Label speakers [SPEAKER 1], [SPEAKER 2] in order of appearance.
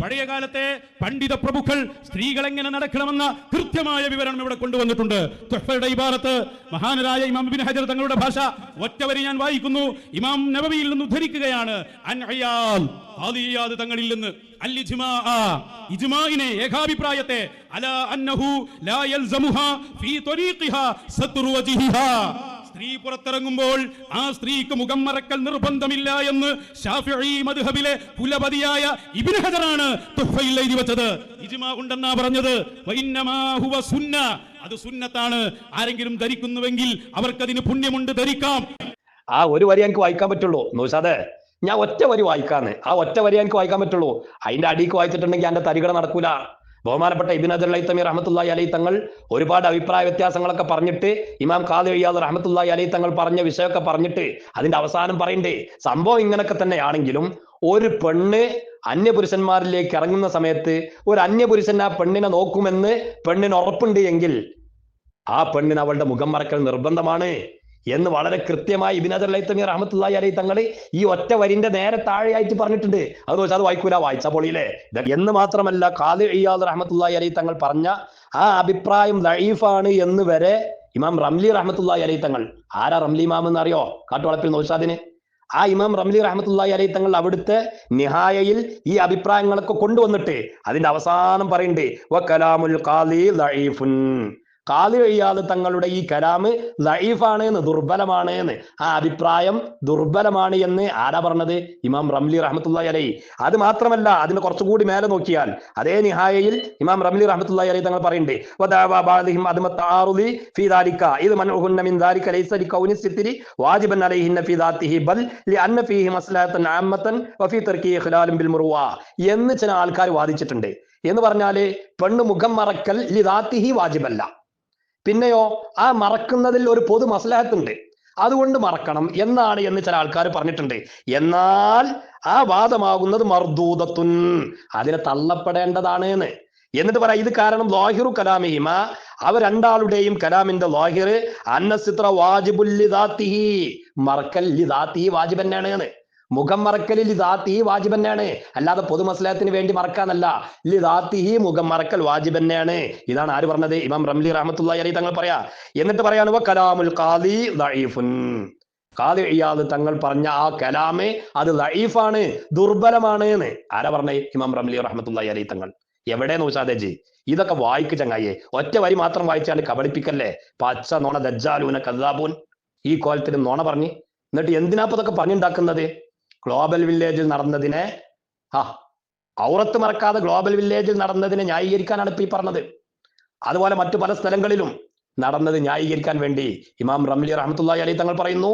[SPEAKER 1] പഴയ കാലത്തെ പണ്ഡിത പ്രഭുക്കൾ സ്ത്രീകൾ എങ്ങനെ നടക്കണമെന്ന കൃത്യമായ വിവരണം ഇവിടെ കൊണ്ടുവന്നിട്ടുണ്ട്. തുഹ്ഫയുടെ ഇബാറത്ത് മഹാനരായ ഇമാം ബിൻ ഹജർ തങ്ങളുടെ ഭാഷ ഒറ്റവരി ഞാൻ വായിക്കുന്നു. ഇമാം നബവിയിൽ നിന്ന് ഉദ്ധരിക്കുകയാണ് തങ്ങളിൽ നിന്ന്. ഏകാഭിപ്രായത്തെ അല അന്നഹു ലാ യൽസമുഹ ഫീ സ്ത്രീ പുറത്തിറങ്ങുമ്പോൾ ആ സ്ത്രീക്ക് മുഖം മറക്കൽ നിർബന്ധമില്ല എന്ന് ഷാഫിഈ മദ്ഹബിലെ കുലപതിയായ ഇബ്നു ഹജറാണ് എഴുതി വെച്ചത്. ഇജ്മാ ഉണ്ടെന്നാ പറഞ്ഞത്. ഹുവ സുന്ന. അത് സുന്നത്താണ്. ആരെങ്കിലും ധരിക്കുന്നുവെങ്കിൽ അവർക്കതിന് പുണ്യമുണ്ട് ധരിക്കാം.
[SPEAKER 2] ആ ഒരു വരി എനിക്ക് വായിക്കാൻ പറ്റുള്ളൂ. നൗഷാദേ ഞാൻ ഒറ്റ വരി വായിക്കാന്ന്. ആ ഒറ്റ വരി എനിക്ക് വായിക്കാൻ പറ്റുള്ളൂ. അതിന്റെ അടിക്ക് വായിച്ചിട്ടുണ്ടെങ്കിൽ എന്റെ തരികട നടക്കൂല. ബഹുമാനപ്പെട്ട ഇബിൻ അജർ തമീർ റഹമത്തുല്ലാഹി അലൈ തങ്ങൾ ഒരുപാട് അഭിപ്രായ വ്യത്യാസങ്ങളൊക്കെ പറഞ്ഞിട്ട് ഇമാം ഖാദി അയ്യാദ് റഹമത്തുല്ലായി അലൈ തങ്ങൾ പറഞ്ഞ വിഷയമൊക്കെ പറഞ്ഞിട്ട് അതിന്റെ അവസാനം പറയണ്ടേ സംഭവം ഇങ്ങനൊക്കെ തന്നെയാണെങ്കിലും ഒരു പെണ്ണ് അന്യപുരുഷന്മാരിലേക്ക് ഇറങ്ങുന്ന സമയത്ത് ഒരു അന്യപുരുഷൻ ആ പെണ്ണിനെ നോക്കുമെന്ന് പെണ്ണിന് ഉറപ്പുണ്ട് എങ്കിൽ ആ പെണ്ണിന് അവളുടെ മുഖം മറക്കൽ നിർബന്ധമാണ്. എന്ന് വളരെ കൃത്യമായി ഇബിനദർ ലൈത്തമി റഹമത്തുല്ലാഹി അലൈ തങ്ങൾ ഈ ഒറ്റ വരിന്റെ നേരെ താഴെയായിട്ട് പറഞ്ഞിട്ടുണ്ട്. അത് ചോദിച്ചാൽ അത് വായിക്കൂല വായിച്ച പൊളിയിലെ എന്ന് മാത്രമല്ല ഖാദി ഇയാദ് റഹമത്തുല്ലാഹി അലൈ തങ്ങൾ പറഞ്ഞ ആ അഭിപ്രായം ലൈഫാണ് എന്ന് വരെ ഇമാം റംലി റഹമത്തുല്ലായി അലൈ തങ്ങൾ ആരാ റംലി ഇമാം എന്ന് അറിയോ? കാട്ടുവളപ്പിൽ നൗഷാദിന്. ആ ഇമാം റംലി റഹമത്തുല്ലായി അലൈ തങ്ങൾ അവിടുത്തെ നിഹായയിൽ ഈ അഭിപ്രായങ്ങളൊക്കെ കൊണ്ടുവന്നിട്ട് അതിന്റെ അവസാനം പറയണ്ടേ വ കലാമുൽ ഖാലി ലഈഫുൻ. കാലി കഴിയാതെ തങ്ങളുടെ ഈ കലാമ് ലൈഫാണ് എന്ന് ദുർബലമാണ് എന്ന് ആ അഭിപ്രായം ദുർബലമാണ് എന്ന് ആരാ പറഞ്ഞത്? ഇമാം റംലി റഹ്മത്തുള്ളാഹി അലൈ. അത് മാത്രമല്ല അതിന് കുറച്ചുകൂടി മേലെ നോക്കിയാൽ അതേ നിഹായയിൽ ഇമാം റംലി റഹ്മത്തുള്ളാഹി അലൈ തങ്ങൾ പറയുന്നുണ്ട് എന്ന് ചില ആൾക്കാർ വാദിച്ചിട്ടുണ്ട്. എന്ന് പറഞ്ഞാൽ പെണ്ണ് മുഖം മറക്കൽ ലിദാത്തിഹി വാജിബല്ല. പിന്നെയോ ആ മറക്കുന്നതിൽ ഒരു പൊതു മസലഹത്തുണ്ട്. അതുകൊണ്ട് മറക്കണം. എന്നാണ് എന്ന് ചില ആൾക്കാർ പറഞ്ഞിട്ടുണ്ട്. എന്നാൽ ആ വാദമാകുന്നത് മർദൂദത്തുൻ അതിനെ തള്ളപ്പെടേണ്ടതാണ് എന്ന് എന്നിട്ട് പറയാം ഇത് കാരണം ലോഹിറു കലാമിഹിമ അവ രണ്ടാളുടെയും കലാമിന്റെ ലോഹിർ അന്നസിത്ര വാജിബുല്ലിദാത്തിഹി മറക്കൽ ലിദാത്തിഹി വാജിബ് തന്നെയാണ് മുഖം മറക്കൽ ലിദാത്തിഹി വാജിബ് തന്നെയാണ് അല്ലാതെ പൊതുമസലഹത്തിന് വേണ്ടി മറക്കാന്നല്ല ലിദാത്തിഹി മുഖം മറക്കൽ വാജിബ് തന്നെയാണ് ഇതാണ് ആര് പറഞ്ഞത്? ഇമാം റംലി റഹ്മത്തുള്ളാഹി അലൈഹി തങ്ങൾ പറയാ. എന്നിട്ട് പറയാണ് കലാമുൽ ഖാദി ദഈഫുൻ. ഖാദി ഇയാദ് തങ്ങൾ പറഞ്ഞ ആ കലാമ് അത് ദഈഫാണ് ദുർബലമാണ് എന്ന് ആരാ പറഞ്ഞേ? ഇമാം റംലി റഹ്മത്തുള്ളാഹി അലൈഹി തങ്ങൾ. എവിടെ നോച്ചാദേജി ഇതൊക്കെ വായിക്ക് ചങ്ങായിയെ. ഒറ്റ വരി മാത്രം വായിച്ചാണ് കബളിപ്പിക്കല്ലേ? പച്ച നോണ ദജ്ജാലൂന കദാബൂൻ ഈ കോലത്തിന് നോണ പറഞ്ഞ്. എന്നിട്ട് എന്തിനാപ്പതൊക്കെ പറഞ്ഞുണ്ടാക്കുന്നത്? ഗ്ലോബൽ വില്ലേജിൽ നടന്നതിനെ ആ ഔറത്ത് മറക്കാതെ ഗ്ലോബൽ വില്ലേജിൽ നടന്നതിനെ ന്യായീകരിക്കാനാണ് ഇപ്പൊ ഈ പറഞ്ഞത്. അതുപോലെ മറ്റു പല സ്ഥലങ്ങളിലും നടന്നത് ന്യായീകരിക്കാൻ വേണ്ടി ഇമാം റംലി റഹ്മത്തുള്ളാഹി അലൈഹി തങ്ങൾ പറയുന്നു